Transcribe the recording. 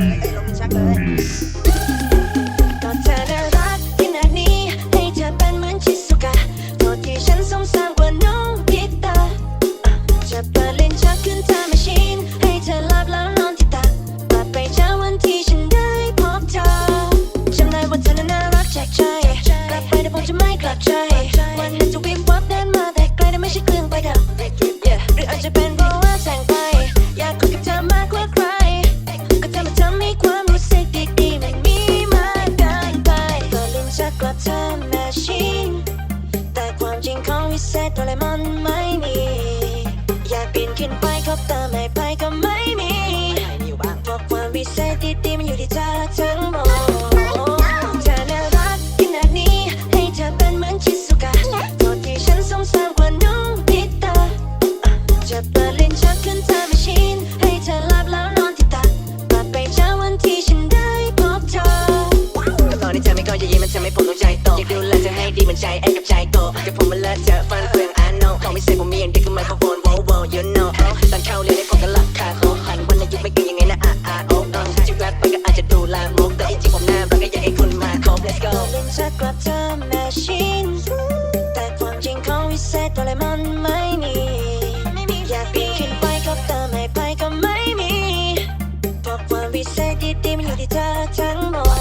รักเลยก็เธอน่ารักขนาดนี้ให้เธอเป็นเหมือนชิสุกะโทษที่ฉันสงสารกว่าน้องพิตาจะเปิดลิ้นชักขึ้นทำแมชชีนให้เธอหลับแล้วนอนที่ตากลับไปเช้าวันที่ฉันได้พบเธอจำได้ว่าเธอน่ารักแจกใจกลับไปแต่ผมจะไม่กลับใจวันนั้นจะวิบวับเดินมาแต่ไกลแต่ไม่ใช่เครื่องไปดับหรืออาจจะเป็นเพราะ เธอแมชชีนแต่ความจริงของวิเศษโดเลมอนไม่มี อยากปีนขึ้นไปคบตาไม่ไป ผมต้องใจโตอยากดูแลเธอให้ดีเหมือนใจแอ้กับใจโตกับผมมันเลอะเธอฟันเฟืองอาโนของไม่เสร็ผมมีอย่างเดียวคือไมโคขโฟนโว้วโว้ยูโน่ตอนเข้าเรียนในผมก็หลักคาโตหันวันอายุไม่กินยังไงนะอาอาโอ้ตอนที่แรปไปก็อาจจะดูลามกแต่จริงผมน่ารักก็อยากให้คุณมาคบ let's go เล่กลับเธอแมชชีนแต่ความจริงเขาวิเศษอะไรมันไม่มีอยากปีนขึ้นไปก็เติมให้ไปก็ไม่มีเพราะความวิเศษดีๆมันอยู่ที่เธอทั้งหมด